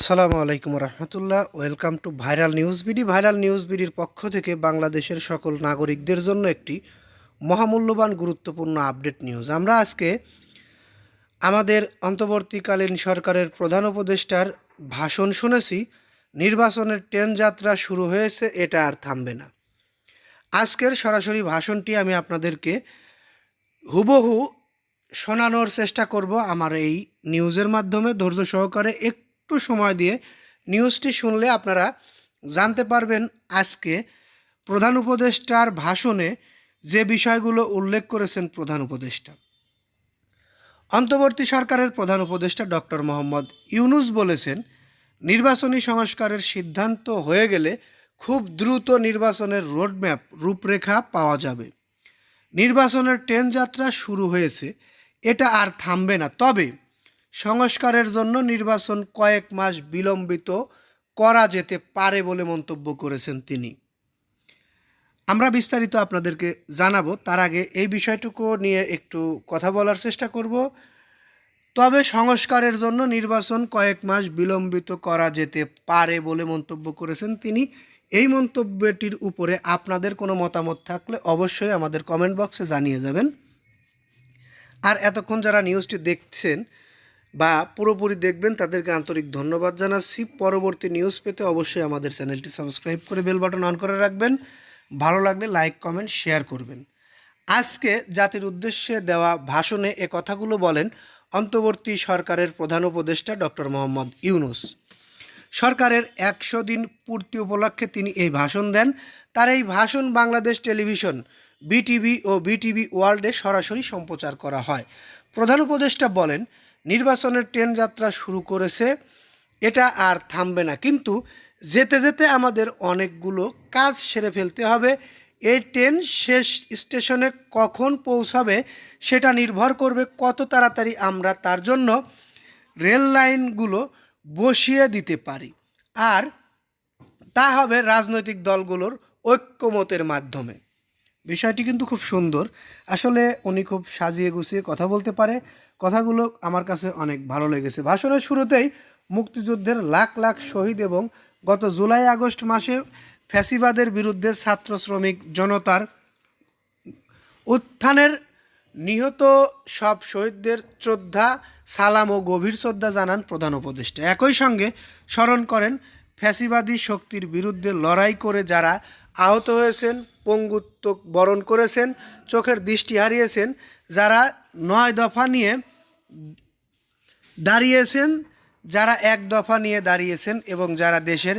আসসালামু আলাইকুম রহমতুল্লাহ। Welcome to viral news BD. Viral news বিডির পক্ষ থেকে বাংলাদেশের সকল নাগরিকদের জন্য একটি মহামূল্যবান, গুরুত্বপূর্ণ আপডেট নিউজ। আমরা আজকে আমাদের অন্তর্বর্তীকালীন সরকারের প্রধান উপদেষ্টার ভাষণ শুনেছি, নির্বাচনের ট্রেন যাত্রা শুরু হয়েছে, এটা আর থামবে না। আজকের সরাসরি ভাষণটি আমি আপনাদেরকে হুবহু শোনানোর চেষ্টা করব আমার এই নিউজের মাধ্যমে। ধৈর্য সহকারে একটু সময় দিয়ে নিউজটি শুনলে আপনারা জানতে পারবেন আজকে প্রধান উপদেষ্টার ভাষণে যে বিষয়গুলো উল্লেখ করেছেন প্রধান উপদেষ্টা। অন্তর্বর্তী সরকারের প্রধান উপদেষ্টা ডক্টর মোহাম্মদ ইউনুস বলেছেন, নির্বাচনী সংস্কারের সিদ্ধান্ত হয়ে গেলে খুব দ্রুত নির্বাচনের রোডম্যাপ, রূপরেখা পাওয়া যাবে। নির্বাচনের ট্রেন যাত্রা শুরু হয়েছে, এটা আর থামবে না। তবে সংস্কারের জন্য নির্বাচন কয়েক মাস বিলম্বিত করা যেতে পারে বলে মন্তব্য করেছেন তিনি। আমরা বিস্তারিত আপনাদেরকে জানাব, তার আগে এই বিষয়টুকু নিয়ে একটু কথা বলার চেষ্টা করব। তবে সংস্কারের জন্য নির্বাচন কয়েক মাস বিলম্বিত করা যেতে পারে বলে মন্তব্য করেছেন তিনি। এই মন্তব্যটির উপরে আপনাদের কোনো মতামত থাকলে অবশ্যই আমাদের কমেন্ট বক্সে জানিয়ে যাবেন। আর এতক্ষণ যারা নিউজটি দেখছেন বা পুরোপুরি দেখবেন, তাদেরকে আন্তরিক ধন্যবাদ জানাচ্ছি। পরবর্তী নিউজ পেতে অবশ্যই আমাদের চ্যানেলটি সাবস্ক্রাইব করে বেল বাটন অন করে রাখবেন। ভালো লাগলে লাইক কমেন্ট শেয়ার করবেন। আজকে জাতির উদ্দেশ্যে দেওয়া ভাষণে এ কথাগুলো বলেন অন্তর্বর্তী সরকারের প্রধান উপদেষ্টা ডক্টর মোহাম্মদ ইউনুস। সরকারের একশো দিন পূর্তি উপলক্ষে তিনি এই ভাষণ দেন। তার এই ভাষণ বাংলাদেশ টেলিভিশন, বিটিভি ও বিটিভি ওয়ার্ল্ডে সরাসরি সম্প্রচার করা হয়। প্রধান উপদেষ্টা বলেন নির্বাচনের ট্রেন যাত্রা শুরু করেছে, এটা আর থামবে না। কিন্তু যেতে যেতে আমাদের অনেকগুলো কাজ সেরে ফেলতে হবে। এই ট্রেন শেষ স্টেশনে কখন পৌঁছাবে সেটা নির্ভর করবে কত তাড়াতাড়ি আমরা তার জন্য রেল লাইনগুলো বসিয়ে দিতে পারি। আর তা হবে রাজনৈতিক দলগুলোর ঐক্যমতের মাধ্যমে। বিষয়টি কিন্তু খুব সুন্দর। আসলে উনি খুব সাজিয়ে গুছিয়ে কথা বলতে পারে। কথাগুলো আমার কাছে অনেক ভালো লেগেছে। ভাষণের শুরুতেই মুক্তিযুদ্ধের লাখ লাখ শহীদ এবং গত জুলাই আগস্ট মাসে ফ্যাসিবাদের বিরুদ্ধে ছাত্র শ্রমিক জনতার উত্থানের নিহত সব শহীদদের শ্রদ্ধা, সালাম ও গভীর শ্রদ্ধা জানান প্রধান উপদেষ্টা। একই সঙ্গে স্মরণ করেন ফ্যাসিবাদী শক্তির বিরুদ্ধে লড়াই করে যারা আহত হয়েছেন, পঙ্গুত্ব বরণ করেছেন, চোখের দৃষ্টি হারিয়েছেন, যারা নয় দফা নিয়ে দাঁড়িয়েছেন, যারা এক দফা নিয়ে দাঁড়িয়েছেন এবং যারা দেশের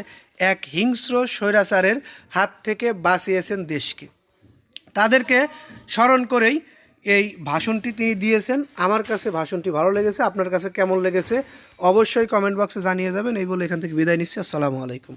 এক হিংস্র স্বৈরাচারের হাত থেকে বাঁচিয়েছেন দেশকে। তাদেরকে স্মরণ করেই এই ভাষণটি তিনি দিয়েছেন। আমার কাছে ভাষণটি ভালো লেগেছে, আপনার কাছে কেমন লেগেছে অবশ্যই কমেন্ট বক্সে জানিয়ে যাবেন, এই বলে এখান থেকে বিদায় নিচ্ছি। আসসালামু আলাইকুম।